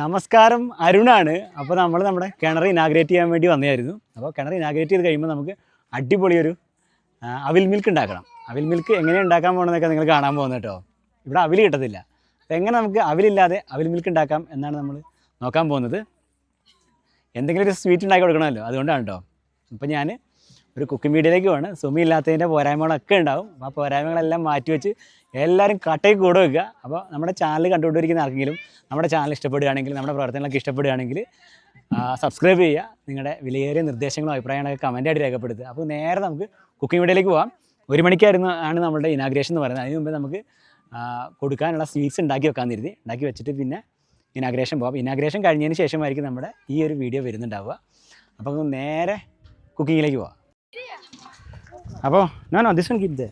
നമസ്കാരം അരുണാണ്. അപ്പോൾ നമ്മൾ നമ്മുടെ കിണർ ഇനാഗ്രേറ്റ് ചെയ്യാൻ വേണ്ടി വന്നതായിരുന്നു. അപ്പോൾ കിണർ ഇനാഗ്രേറ്റ് ചെയ്ത് കഴിയുമ്പോൾ നമുക്ക് അടിപൊളിയൊരു അവിൽ മിൽക്ക് ഉണ്ടാക്കണം. അവിൽ മിൽക്ക് എങ്ങനെ ഉണ്ടാക്കാൻ പോകണമെന്നൊക്കെ നിങ്ങൾ കാണാൻ പോകുന്നത് കേട്ടോ ഇവിടെ അവിൽ കിട്ടത്തില്ല. അപ്പോൾ എങ്ങനെ നമുക്ക് അവിലില്ലാതെ അവിൽ മിൽക്ക് ഉണ്ടാക്കാം എന്നാണ് നമ്മൾ നോക്കാൻ പോകുന്നത്. എന്തെങ്കിലും ഒരു സ്വീറ്റ് ഉണ്ടാക്കി കൊടുക്കണമല്ലോ. അതുകൊണ്ടാണ് കേട്ടോ അപ്പോൾ ഞാൻ ഒരു കുക്കിംഗ് വീഡിയോയിലേക്ക് പോവാണ്. സുമി ഇല്ലാത്തതിന്റെ പോരായ്മകളൊക്കെ ഉണ്ടാവും. അപ്പോൾ ആ പോരായ്മകളെല്ലാം മാറ്റി വെച്ച് എല്ലാവരും കട്ടയിൽ കൂടെ വെക്കുക. അപ്പോൾ നമ്മുടെ ചാനൽ കണ്ടുകൊണ്ടിരിക്കുന്ന ആർക്കെങ്കിലും നമ്മുടെ ചാനൽ ഇഷ്ടപ്പെടുകയാണെങ്കിൽ നമ്മുടെ പ്രവർത്തനങ്ങളൊക്കെ ഇഷ്ടപ്പെടുകയാണെങ്കിൽ സബ്സ്ക്രൈബ് ചെയ്യുക. നിങ്ങളുടെ വിലയേറിയ നിർദ്ദേശങ്ങളും അഭിപ്രായങ്ങളൊക്കെ കമന്റായിട്ട് രേഖപ്പെടുത്തുക. അപ്പോൾ നേരെ നമുക്ക് കുക്കിംഗ് വീഡിയോയിലേക്ക് പോകാം ഒരു മണിക്കായിരുന്നു ആണ് നമ്മുടെ ഇനാഗ്രേഷൻ എന്ന് പറയുന്നത്. അതിന് മുമ്പ് നമുക്ക് കൊടുക്കാനുള്ള സ്വീറ്റ്സ് ഉണ്ടാക്കി വെക്കാൻ കരുതി. ഉണ്ടാക്കി വെച്ചിട്ട് പിന്നെ ഇനാഗ്രേഷൻ പോകാം ഇനാഗ്രേഷൻ കഴിഞ്ഞതിന് ശേഷമായിരിക്കും നമ്മുടെ ഈ ഒരു വീഡിയോ വരുന്നുണ്ടാവുക. അപ്പോൾ നേരെ കുക്കിങ്ങിലേക്ക് പോവാം. അപ്പോൾ ഞാൻ ദിസ് വൺ കീപ് ദേ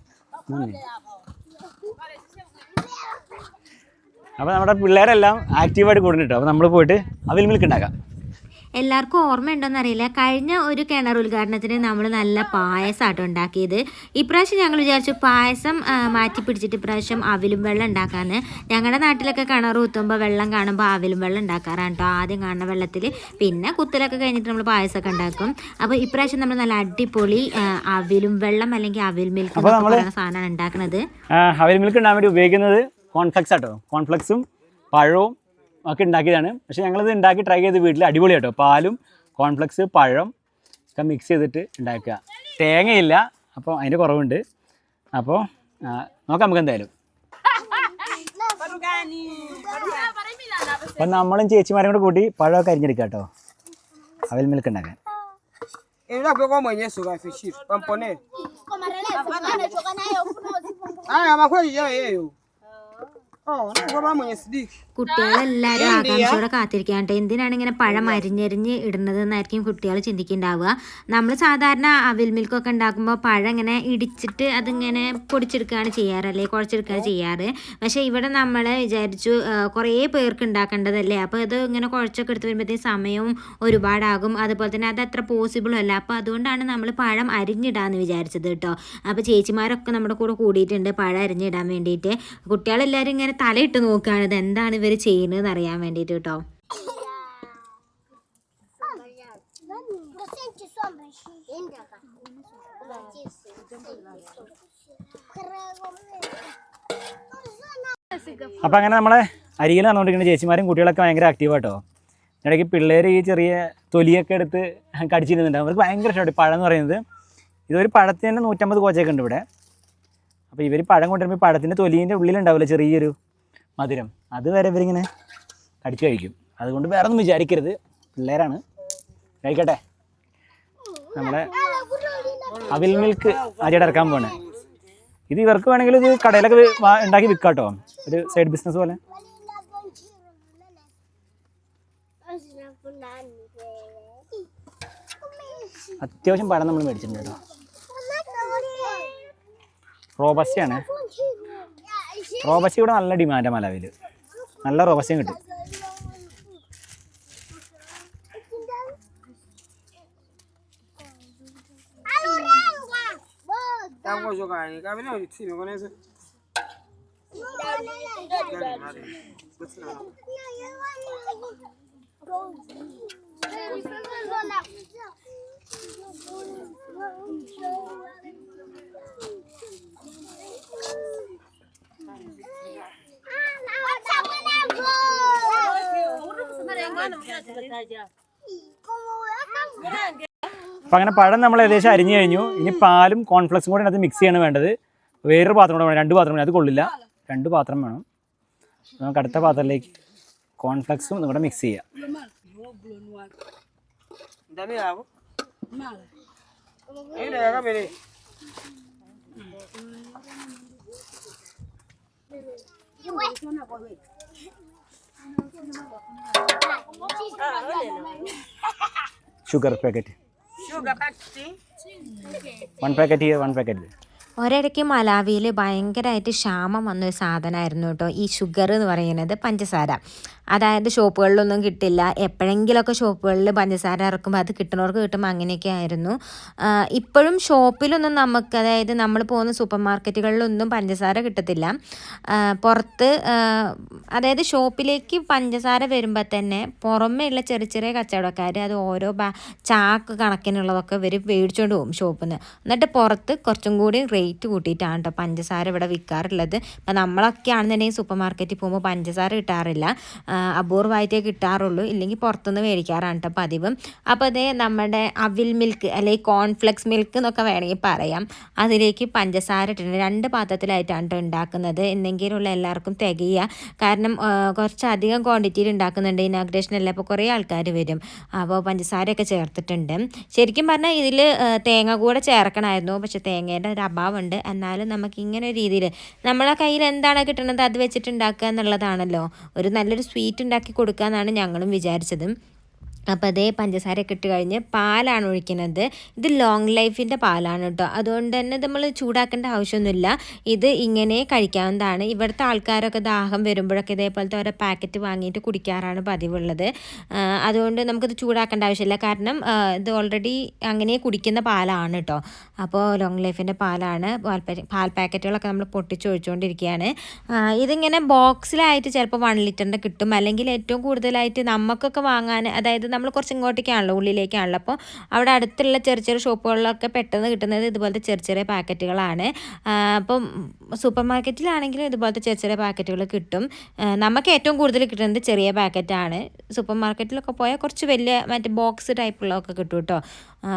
അപ്പോൾ നമ്മുടെ പിള്ളേരെല്ലാം ആക്റ്റീവായിട്ട് കൂടുന്നുണ്ട് അപ്പോൾ നമ്മൾ പോയിട്ട് അവിൽ മിൽക്ക് ഉണ്ടാക്കാം. എല്ലാവർക്കും ഓർമ്മയുണ്ടോന്ന് എന്നറിയില്ല കഴിഞ്ഞ ഒരു കിണർ ഉദ്ഘാടനത്തിന് നമ്മൾ നല്ല പായസമാട്ടോ ഉണ്ടാക്കിയത്. ഇപ്രാവശ്യം ഞങ്ങൾ വിചാരിച്ചു പായസം മാറ്റി പിടിച്ചിട്ട് ഇപ്രാവശ്യം അവിലും വെള്ളം ഉണ്ടാക്കാന്ന്. ഞങ്ങളുടെ നാട്ടിലൊക്കെ കിണർ കുത്തുമ്പോൾ വെള്ളം കാണുമ്പോൾ അവിലും വെള്ളം ഉണ്ടാക്കാറാണ് കേട്ടോ ആദ്യം കാണുന്ന വെള്ളത്തിൽ പിന്നെ കുത്തലൊക്കെ കഴിഞ്ഞിട്ട് നമ്മൾ പായസമൊക്കെ ഉണ്ടാക്കും. അപ്പോൾ ഇപ്രാവശ്യം നമ്മൾ നല്ല അടിപൊളി അവിലും വെള്ളം അല്ലെങ്കിൽ അവിൽ മിൽക്ക് സാധനമാണ് ഉണ്ടാക്കുന്നത് അവിൽ മിൽക്ക് ഉണ്ടാകാൻ വേണ്ടി ഉപയോഗിക്കുന്നത് കോൺഫ്ലെക്സ് ആട്ടോ. കോൺഫ്ലെക്സും പഴവും ഒക്കെ ഉണ്ടാക്കിയതാണ്. പക്ഷേ ഞങ്ങളത് ഉണ്ടാക്കി ട്രൈ ചെയ്ത് വീട്ടിൽ അടിപൊളി കേട്ടോ പാലും കോൺഫ്ലെക്സ് പഴം ഒക്കെ മിക്സ് ചെയ്തിട്ട് ഉണ്ടാക്കുക. തേങ്ങയില്ല അപ്പോൾ അതിന്റെ കുറവുണ്ട്. അപ്പോൾ നോക്കാം നമുക്ക് എന്തായാലും. അപ്പം നമ്മളും ചേച്ചിമാരും കൂടെ കൂട്ടി പഴമൊക്കെ അരിഞ്ഞെടുക്കാം കേട്ടോ. അവൽ മിൽക്ക് ഉണ്ടാക്കാൻ. Ah, é coisa eu. കുട്ടികളെല്ലാവരും ആകാംക്ഷയോടെ കാത്തിരിക്കാണ്ട് എന്തിനാണ് ഇങ്ങനെ പഴം അരിഞ്ഞരിഞ്ഞ് ഇടുന്നത് എന്നായിരിക്കും കുട്ടികൾ ചിന്തിക്കുന്നുണ്ടാവുക നമ്മൾ സാധാരണ അവിൽ മിൽക്കൊക്കെ ഉണ്ടാക്കുമ്പോൾ പഴം ഇങ്ങനെ ഇടിച്ചിട്ട് അതിങ്ങനെ പൊടിച്ചെടുക്കുകയാണ് ചെയ്യാറ് അല്ലെങ്കിൽ കുഴച്ചെടുക്കുകയാണ് ചെയ്യാറ്. പക്ഷേ ഇവിടെ നമ്മൾ വിചാരിച്ചു കുറേ പേർക്ക് ഉണ്ടാക്കേണ്ടതല്ലേ? അപ്പോൾ ഇത് ഇങ്ങനെ കുഴച്ചൊക്കെ എടുത്ത് വരുമ്പോഴത്തേക്കും സമയവും ഒരുപാടാകും. അതുപോലെ തന്നെ അത് അത്ര പോസിബിളും അല്ല. അപ്പോൾ അതുകൊണ്ടാണ് നമ്മൾ പഴം അരിഞ്ഞിടാന്ന് വിചാരിച്ചത് കേട്ടോ. അപ്പോൾ ചേച്ചിമാരൊക്കെ നമ്മുടെ കൂടെ കൂടിയിട്ടുണ്ട് പഴം അരിഞ്ഞിടാൻ വേണ്ടിയിട്ട്. കുട്ടികളെല്ലാവരും ഇങ്ങനെ തലയിട്ട് നോക്കുകയാണ് ഇത് എന്താണ് ഇവർ ചെയ്യുന്നത് അറിയാൻ വേണ്ടിട്ട് കേട്ടോ. അപ്പൊ അങ്ങനെ നമ്മളെ അരികിൽ നടന്നുകൊണ്ടിരിക്കുന്ന ചേച്ചിമാരും കുട്ടികളൊക്കെ ഭയങ്കര ആക്റ്റീവ് കേട്ടോ ഇടയ്ക്ക് പിള്ളേർ ഈ ചെറിയ തൊലിയൊക്കെ എടുത്ത് കടിച്ചിരുന്നുണ്ട്. അവർക്ക് ഭയങ്കര ഇഷ്ടമാണ്. പഴം എന്ന് പറയുന്നത് ഇതൊരു പഴത്തിന് തന്നെ നൂറ്റമ്പത് കോച്ചൊക്കെ ഉണ്ട് ഇവിടെ. അപ്പോൾ ഇവർ പഴം കൊണ്ടുവരുമ്പോൾ പഴത്തിന്റെ തൊലീന്റെ ഉള്ളിലുണ്ടാവില്ല ചെറിയൊരു മധുരം. അതുവരെ ഇവരിങ്ങനെ കടിച്ചു കഴിക്കും. അതുകൊണ്ട് വേറെ ഒന്നും വിചാരിക്കരുത്. പിള്ളേരാണ്. കഴിക്കട്ടെ. നമ്മുടെ അവിൽ മിൽക്ക് ആദ്യമായിട്ട് ഇറക്കാൻ പോകണേ ഇത് ഇവർക്ക് വേണമെങ്കിൽ ഇത് കടയിലൊക്കെ ഉണ്ടാക്കി വിൽക്കാം കേട്ടോ ഒരു സൈഡ് ബിസിനസ് പോലെ. അത്യാവശ്യം പഴം നമ്മൾ മേടിച്ചിട്ടുണ്ട് കേട്ടോ. റോബസ്റ്റയാണ് റോബസ്റ്റ ഇവിടെ നല്ല ഡിമാൻഡാണ് മലവിൽ നല്ല റോബസിയും കിട്ടും. Não, അപ്പം അങ്ങനെ പഴം നമ്മൾ ഏകദേശം അരിഞ്ഞു കഴിഞ്ഞു. ഇനി പാലും കോൺഫ്ലക്സും കൂടെ അതിനകത്ത് മിക്സ് ചെയ്യാണ് വേണ്ടത്. വേറൊരു പാത്രം കൂടെ വേണം. രണ്ട് പാത്രം വേണം. അത് കൊള്ളില്ല. രണ്ട് പാത്രം വേണം. നമുക്ക് അടുത്ത പാത്രത്തിലേക്ക് കോൺഫ്ലക്സും ഇതും. കൂടെ മിക്സ് ചെയ്യാം Dá minha água. Ainda é, cabe aí. Sugar packet Sugar ഒരിടയ്ക്ക് മലാവിയിൽ ഭയങ്കരമായിട്ട് ക്ഷാമം വന്നൊരു സാധനമായിരുന്നു കേട്ടോ. ഈ ഷുഗർ എന്ന് പറയുന്നത് പഞ്ചസാര. അതായത് ഷോപ്പുകളിലൊന്നും കിട്ടില്ല. എപ്പോഴെങ്കിലുമൊക്കെ ഷോപ്പുകളിൽ പഞ്ചസാര ഇറക്കുമ്പോൾ അത് കിട്ടുന്നവർക്ക് കിട്ടുമ്പോൾ അങ്ങനെയൊക്കെ ആയിരുന്നു. ഇപ്പോഴും ഷോപ്പിലൊന്നും നമുക്ക് അതായത് നമ്മൾ പോകുന്ന സൂപ്പർ മാർക്കറ്റുകളിലൊന്നും പഞ്ചസാര കിട്ടത്തില്ല. പുറത്ത് അതായത് ഷോപ്പിലേക്ക് പഞ്ചസാര വരുമ്പോൾ തന്നെ പുറമേ ഉള്ള ചെറിയ ചെറിയ കച്ചവടക്കാർ അത് ഓരോ ചാക്ക് കണക്കിനുള്ളതൊക്കെ ഇവർ മേടിച്ചുകൊണ്ട് പോകും ഷോപ്പിൽ നിന്ന് എന്നിട്ട് പുറത്ത് കുറച്ചും കൂടി റേറ്റ് കൂട്ടിയിട്ടാണ് കേട്ടോ പഞ്ചസാര ഇവിടെ വിൽക്കാറുള്ളത് അപ്പം നമ്മളൊക്കെ ആണെന്നുണ്ടെങ്കിൽ സൂപ്പർ മാർക്കറ്റിൽ പോകുമ്പോൾ പഞ്ചസാര കിട്ടാറില്ല. അപൂർവമായിട്ടേ കിട്ടാറുള്ളൂ. ഇല്ലെങ്കിൽ പുറത്തുനിന്ന് മേടിക്കാറാണ് കേട്ടോ പതിവ്. അപ്പോൾ അതേ നമ്മുടെ അവിൽ മിൽക്ക് അല്ലെങ്കിൽ കോൺഫ്ലെക്സ് മിൽക്ക് എന്നൊക്കെ വേണമെങ്കിൽ പറയാം. അതിലേക്ക് പഞ്ചസാര ഇട്ടിട്ടുണ്ട്. രണ്ട് പാത്രത്തിലായിട്ടാണ് കേട്ടോ ഉണ്ടാക്കുന്നത്. എന്തെങ്കിലുമുള്ള എല്ലാവർക്കും തികയുക. കാരണം കുറച്ചധികം ക്വാണ്ടിറ്റിയിൽ ഉണ്ടാക്കുന്നുണ്ട്. ഇനാഗ്രേഷനല്ല അപ്പോൾ കുറേ ആൾക്കാർ വരും. അപ്പോൾ പഞ്ചസാരയൊക്കെ ചേർത്തിട്ടുണ്ട്. ശരിക്കും പറഞ്ഞാൽ ഇതിൽ തേങ്ങ കൂടെ ചേർക്കണമായിരുന്നു. പക്ഷേ തേങ്ങയുടെ ഒരു അഭാവമുണ്ട് എന്നാലും നമുക്ക് ഇങ്ങനെ ഒരു രീതിയിൽ നമ്മളെ കയ്യിൽ എന്താണ് കിട്ടുന്നത് അത് വെച്ചിട്ട് ഉണ്ടാക്കുക എന്നുള്ളതാണല്ലോ. ഒരു നല്ലൊരു സ്വീറ്റ് ഉണ്ടാക്കി കൊടുക്കുക എന്നാണ് ഞങ്ങളും വിചാരിച്ചത്. അപ്പോൾ അതേ പഞ്ചസാരയൊക്കെ ഇട്ട് കഴിഞ്ഞ് പാലാണ് ഒഴിക്കുന്നത്. ഇത് ലോങ് ലൈഫിന്റെ പാലാണ് കേട്ടോ അതുകൊണ്ട് തന്നെ നമ്മൾ ചൂടാക്കേണ്ട ആവശ്യമൊന്നുമില്ല. ഇത് ഇങ്ങനെ കഴിക്കാവുന്നതാണ്. ഇവിടുത്തെ ആൾക്കാരൊക്കെ ദാഹം വരുമ്പോഴൊക്കെ ഇതേപോലത്തെ ഓരോ പാക്കറ്റ് വാങ്ങിയിട്ട് കുടിക്കാറാണ് പതിവുള്ളത്. അതുകൊണ്ട് നമുക്കിത് ചൂടാക്കേണ്ട ആവശ്യമില്ല. കാരണം ഇത് ഓൾറെഡി അങ്ങനെ കുടിക്കുന്ന പാലാണ് കേട്ടോ അപ്പോൾ ലോങ് ലൈഫിന്റെ പാലാണ്. പാൽ പാൽ പാക്കറ്റുകളൊക്കെ നമ്മൾ പൊട്ടിച്ചൊഴിച്ചുകൊണ്ടിരിക്കുകയാണ് ഇതിങ്ങനെ ബോക്സിലായിട്ട് ചിലപ്പോൾ വൺ ലിറ്ററിന്റെ കിട്ടും. അല്ലെങ്കിൽ ഏറ്റവും കൂടുതലായിട്ട് നമുക്കൊക്കെ വാങ്ങാൻ അതായത് നമ്മൾ കുറച്ച് ഇങ്ങോട്ടേക്കാണല്ലോ ഉള്ളിലേക്കാണല്ലോ. അപ്പോൾ അവിടെ അടുത്തുള്ള ചെറിയ ചെറിയ ഷോപ്പുകളിലൊക്കെ പെട്ടെന്ന് കിട്ടുന്നത് ഇതുപോലത്തെ ചെറിയ ചെറിയ പാക്കറ്റുകളാണ്. ആ, അപ്പം സൂപ്പർ മാർക്കറ്റിലാണെങ്കിലും ഇതുപോലത്തെ ചെറിയ ചെറിയ പാക്കറ്റുകൾ കിട്ടും. നമുക്ക് ഏറ്റവും കൂടുതൽ കിട്ടുന്നത് ചെറിയ പാക്കറ്റാണ്. സൂപ്പർ മാർക്കറ്റിലൊക്കെ പോയാൽ കുറച്ച് വലിയ മറ്റേ ബോക്സ് ടൈപ്പുള്ളതൊക്കെ കിട്ടും കേട്ടോ.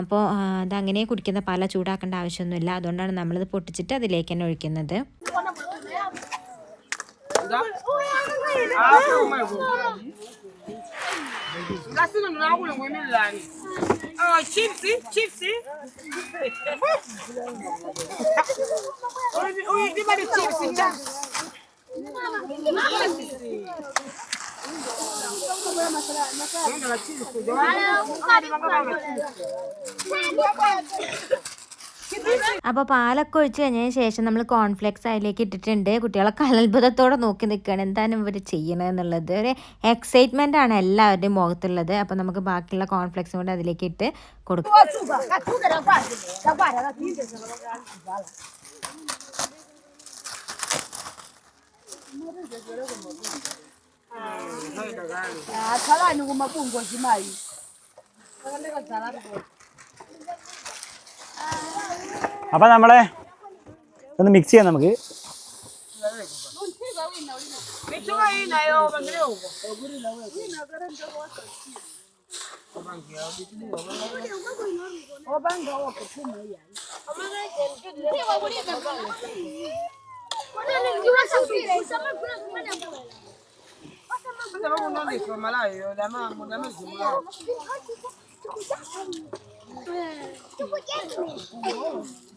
അപ്പോൾ ആ, അതങ്ങനെ കുടിക്കുന്ന പാല ചൂടാക്കേണ്ട ആവശ്യമൊന്നുമില്ല. അതുകൊണ്ടാണ് നമ്മളിത് പൊട്ടിച്ചിട്ട് അതിലേക്ക് തന്നെ ഒഴിക്കുന്നത്. Ah, Kasino ndinakule. Oh, chips, chips. അപ്പോൾ പാലൊക്കെ ഒഴിച്ച് കഴിഞ്ഞതിന് ശേഷം നമ്മൾ കോൺഫ്ലെക്സ് അതിലേക്ക് ഇട്ടിട്ടുണ്ട്. കുട്ടികളൊക്കെ അത്ഭുതത്തോടെ നോക്കി നിൽക്കുകയാണ് എന്താണ് ഇവർ ചെയ്യണത് എന്നുള്ളത്. ഒരു എക്സൈറ്റ്മെന്റ് ആണ് എല്ലാവരുടെയും മുഖത്തുള്ളത്. അപ്പോൾ നമുക്ക് ബാക്കിയുള്ള കോൺഫ്ലെക്സും കൂടെ അതിലേക്ക് ഇട്ട് കൊടുക്കും. അപ്പോൾ നമ്മളെ ഒന്ന് മിക്സ് ചെയ്യാം നമുക്ക് Michunga hii nayo bangire huko. Sasa baba unaona iko malayo, dama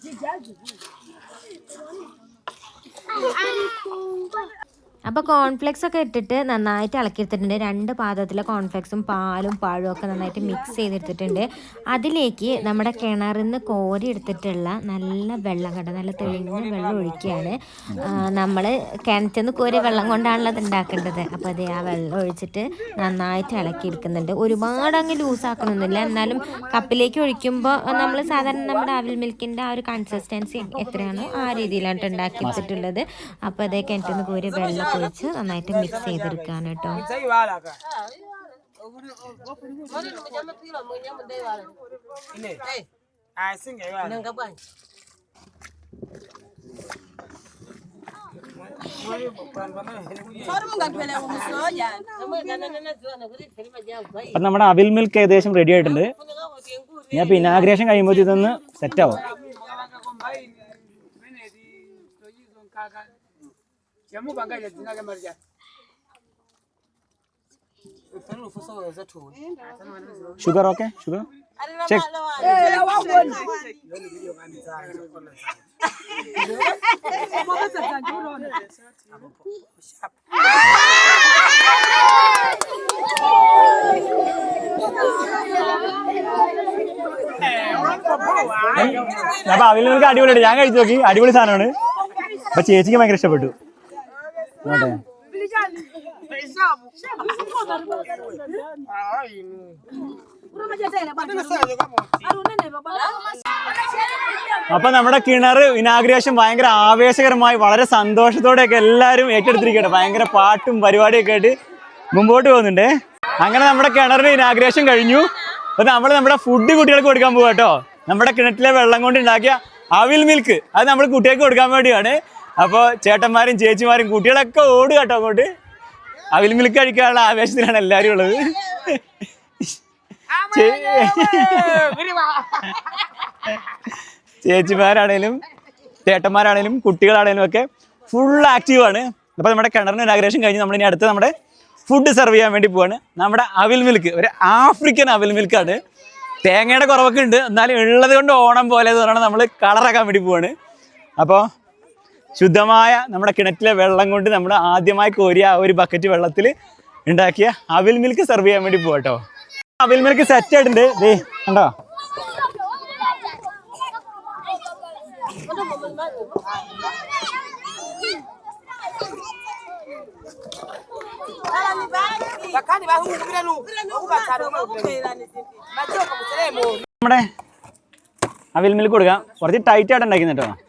Obrigado. അപ്പോൾ കോൺഫ്ലെക്സ് ഒക്കെ ഇട്ടിട്ട് നന്നായിട്ട് ഇളക്കിയെടുത്തിട്ടുണ്ട്. രണ്ട് പാത്രത്തിലെ കോൺഫ്ലെക്സും പാലും പഴവും ഒക്കെ നന്നായിട്ട് മിക്സ് ചെയ്തെടുത്തിട്ടുണ്ട്. അതിലേക്ക് നമ്മുടെ കിണറിൽ നിന്ന് കോരി എടുത്തിട്ടുള്ള നല്ല വെള്ളം കണ്ട? നല്ല തെളിഞ്ഞ വെള്ളം ഒഴിക്കുകയാണ്. നമ്മൾ കിണറ്റിൽ നിന്ന് കോരിയ വെള്ളം കൊണ്ടാണല്ലോ അത് ഉണ്ടാക്കേണ്ടത്. അപ്പോൾ അത് ആ വെള്ളം ഒഴിച്ചിട്ട് നന്നായിട്ട് ഇളക്കിയെടുക്കുന്നുണ്ട്. ഒരുപാട് അങ്ങ് ലൂസ് ആക്കണമെന്നില്ല എന്നാലും കപ്പിലേക്ക് ഒഴിക്കുമ്പോൾ നമ്മൾ സാധാരണ നമ്മുടെ അവിൽ മിൽക്കിന്റെ ആ ഒരു കൺസിസ്റ്റൻസി എത്രയാണോ ആ രീതിയിലാണ് ഉണ്ടാക്കി വെച്ചിട്ടുള്ളത് അപ്പോൾ അതേ കിണറ്റിൽ നിന്ന് കോരി വെള്ളം ഒഴിച്ച് നന്നായിട്ട് മിക്സ് ചെയ്തെടുക്കുകയാണ് കേട്ടോ. അപ്പൊ നമ്മുടെ അവിൽ മിൽക്ക് ഏകദേശം റെഡി ആയിട്ടുണ്ട്. ഞാൻ ഇപ്പോൾ ഇനാഗ്രേഷൻ കഴിയുമ്പോൾ ഇതൊന്ന് സെറ്റാവും Jamu bangaje zinaga marja. Sugar okay sugar check അപ്പൊ അവിൽ മിൽക്ക് അടിപൊളിയാണ് ഞാൻ കഴിച്ചു നോക്കി. അടിപൊളി സാധനമാണ്. അപ്പൊ ചേച്ചിക്ക് ഭയങ്കര ഇഷ്ടപ്പെട്ടു. അപ്പൊ നമ്മുടെ കിണർ ഇനാഗ്രേഷൻ ഭയങ്കര ആവേശകരമായി വളരെ സന്തോഷത്തോടെ സന്തോഷത്തോടെയൊക്കെ എല്ലാവരും ഏറ്റെടുത്തിരിക്കട്ടെ ഭയങ്കര പാട്ടും പരിപാടിയൊക്കെ ആയിട്ട് മുമ്പോട്ട് പോകുന്നുണ്ട്. അങ്ങനെ നമ്മുടെ കിണറിന് ഇനാഗ്രേഷൻ കഴിഞ്ഞു. അപ്പൊ നമ്മൾ നമ്മുടെ ഫുഡ് കുട്ടികൾക്ക് കൊടുക്കാൻ പോകാട്ടോ കേട്ടോ. നമ്മുടെ കിണറ്റിലെ വെള്ളം കൊണ്ട് ഉണ്ടാക്കിയ അവിൽ മിൽക്ക് അത് നമ്മൾ കുട്ടികൾക്ക് കൊടുക്കാൻ വേണ്ടിയാണ്. അപ്പോൾ ചേട്ടന്മാരും ചേച്ചിമാരും കുട്ടികളൊക്കെ ഓടുക കേട്ടോ അങ്ങോട്ട്. അവിൽ മിൽക്ക് കഴിക്കാനുള്ള ആവേശത്തിലാണ് എല്ലാവരും ഉള്ളത്. ചേച്ചിമാരാണേലും ചേട്ടന്മാരാണേലും കുട്ടികളാണേലും ഒക്കെ ഫുൾ ആക്റ്റീവാണ് അപ്പോൾ നമ്മുടെ കിണറിന് ഇനാഗ്രേഷൻ കഴിഞ്ഞ് നമ്മൾ ഇനി അടുത്ത് നമ്മുടെ ഫുഡ് സെർവ് ചെയ്യാൻ വേണ്ടി പോവാണ്. നമ്മുടെ അവിൽ മിൽക്ക് ഒരു ആഫ്രിക്കൻ അവിൽ മിൽക്കാണ്. തേങ്ങയുടെ കുറവൊക്കെ ഉണ്ട്. എന്നാലും ഉള്ളത് കൊണ്ട് ഓണം പോലെ എന്ന് പറഞ്ഞാൽ നമ്മൾ കളറാക്കാൻ വേണ്ടി പോവാണ്. അപ്പോൾ ശുദ്ധമായ നമ്മുടെ കിണറ്റിലെ വെള്ളം കൊണ്ട് നമ്മൾ ആദ്യമായി കോരിയ ആ ഒരു ബക്കറ്റ് വെള്ളത്തിൽ ഉണ്ടാക്കിയ അവിൽ മിൽക്ക് സെർവ് ചെയ്യാൻ വേണ്ടി പോകട്ടോ അവിൽ മിൽക്ക് സെറ്റ് ആയിട്ടുണ്ട് ദേ കണ്ടോ. നമ്മുടെ അവിൽ മിൽക്ക് കൊടുക്കാം. കുറച്ച് ടൈറ്റ് ആയിട്ട് ഉണ്ടാക്കുന്ന കേട്ടോ.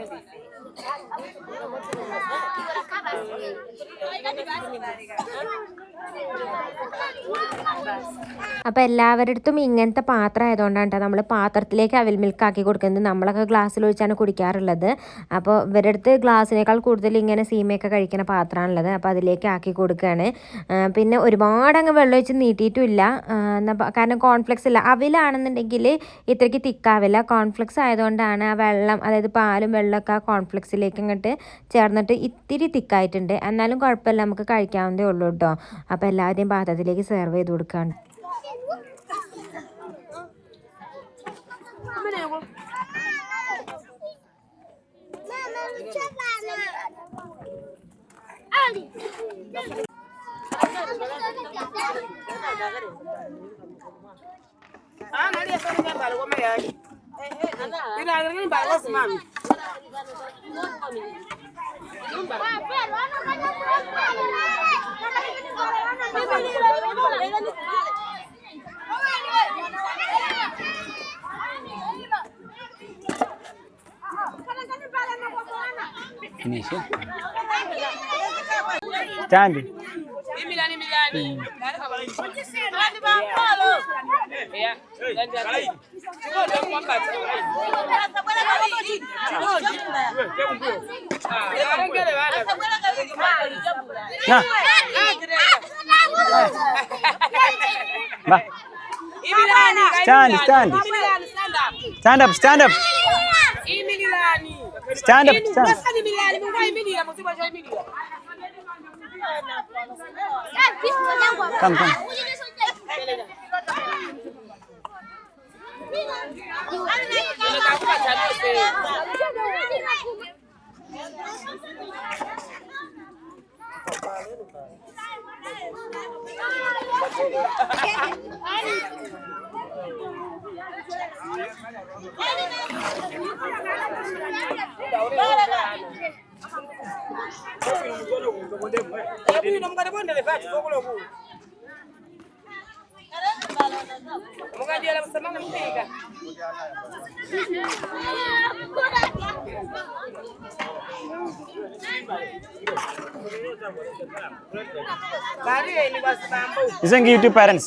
Gracias. അപ്പോൾ എല്ലാവരുടെ അടുത്തും ഇങ്ങനത്തെ പാത്രം ആയതുകൊണ്ടാണ് നമ്മൾ പാത്രത്തിലേക്ക് അവൽ മിൽക്ക് ആക്കി കൊടുക്കുന്നത്. നമ്മളൊക്കെ ഗ്ലാസ്സിൽ ഒഴിച്ചാണ് കുടിക്കാറുള്ളത്. അപ്പോൾ ഇവരുടെ അടുത്ത് ഗ്ലാസ്സിനേക്കാൾ കൂടുതൽ ഇങ്ങനെ സീമയൊക്കെ കഴിക്കുന്ന പാത്രമാണുള്ളത്. അപ്പോൾ അതിലേക്ക് ആക്കി കൊടുക്കുകയാണ്. പിന്നെ ഒരുപാട് അങ്ങ് വെള്ളം ഒഴിച്ച് നീട്ടിയിട്ടുമില്ല. കാരണം കോൺഫ്ലെക്സ് ഇല്ല. അവിലാണെന്നുണ്ടെങ്കിൽ ഇത്രയ്ക്ക് തിക്കാവില്ല. കോൺഫ്ലെക്സ് ആയതുകൊണ്ടാണ് ആ വെള്ളം അതായത് പാലും വെള്ളമൊക്കെ ആ കോൺഫ്ലെക്സിലേക്ക് ഇങ്ങോട്ട് ചേർന്നിട്ട് ഇത്തിരി തിക്കായിട്ടുണ്ട്. എന്നാലും കുഴപ്പമില്ല. നമുക്ക് കഴിക്കാവുന്നതേ ഉള്ളൂ കേട്ടോ അപ്പോൾ എല്ലാവരുടെയും പാത്രത്തിലേക്ക് സെർവ് ചെയ്ത് കൊടുക്കുകയാണ് Ah, nice. Tambi. Stand, up! Stand up, stand up. Stand up stand up mukadiyala musamanga mupiika parents.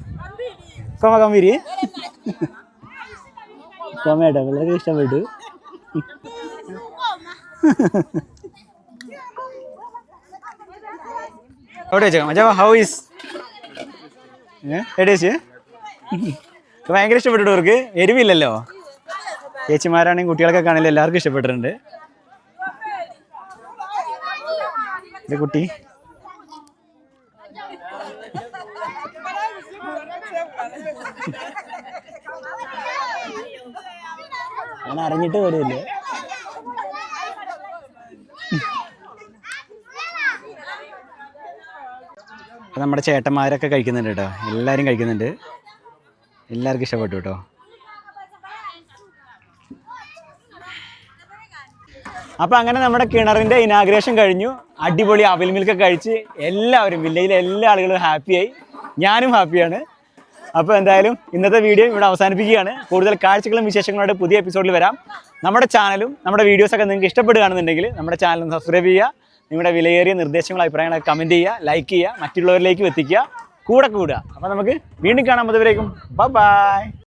ഉക്കോമ കമ്പീരി കോമേട്ടോ പിള്ളേർക്ക് ഇഷ്ടപ്പെട്ടു. അവിടെ വെച്ചോ മച്ചാ ഹൗ ഈസ് എവിടെ വെച്ച് ഭയങ്കര ഇഷ്ടപ്പെട്ടു അവർക്ക് എരിവില്ലല്ലോ. ചേച്ചിമാരാണെങ്കിൽ കുട്ടികളൊക്കെ കാണില്ല എല്ലാവർക്കും ഇഷ്ടപ്പെട്ടിട്ടുണ്ട്. കുട്ടി. അങ്ങനെ അറിഞ്ഞിട്ട് അപ്പോൾ നമ്മുടെ ചേട്ടന്മാരൊക്കെ കഴിക്കുന്നുണ്ട് കേട്ടോ. എല്ലാവരും കഴിക്കുന്നുണ്ട്. എല്ലാവർക്കും ഇഷ്ടപ്പെട്ടു കേട്ടോ. അപ്പോൾ അങ്ങനെ നമ്മുടെ കിണറിന്റെ ഇനാഗ്രേഷൻ കഴിഞ്ഞു. അടിപൊളി അവിൽ മിൽക്ക് കഴിച്ച് എല്ലാവരും വില്ലയിലെ എല്ലാ ആളുകളും ഹാപ്പിയായി ഞാനും ഹാപ്പിയാണ് അപ്പോൾ എന്തായാലും ഇന്നത്തെ വീഡിയോ ഇവിടെ അവസാനിപ്പിക്കുകയാണ്. കൂടുതൽ കാഴ്ചകളും വിശേഷങ്ങളോട് പുതിയ എപ്പിസോഡിൽ വരാം. നമ്മുടെ ചാനലും നമ്മുടെ വീഡിയോസൊക്കെ നിങ്ങൾക്ക് ഇഷ്ടപ്പെടുകയാണെന്നുണ്ടെങ്കിൽ നമ്മുടെ ചാനൽ സബ്സ്ക്രൈബ് ചെയ്യുക. നിങ്ങളുടെ വിലയേറിയ നിർദ്ദേശങ്ങളും അഭിപ്രായങ്ങളൊക്കെ കമന്റ് ചെയ്യുക ലൈക്ക് ചെയ്യുക മറ്റുള്ളവരിലേക്കും എത്തിക്കുക കൂടെ കൂടുക. അപ്പോൾ നമുക്ക് വീണ്ടും കാണാൻ അതുവരേക്കും ബൈ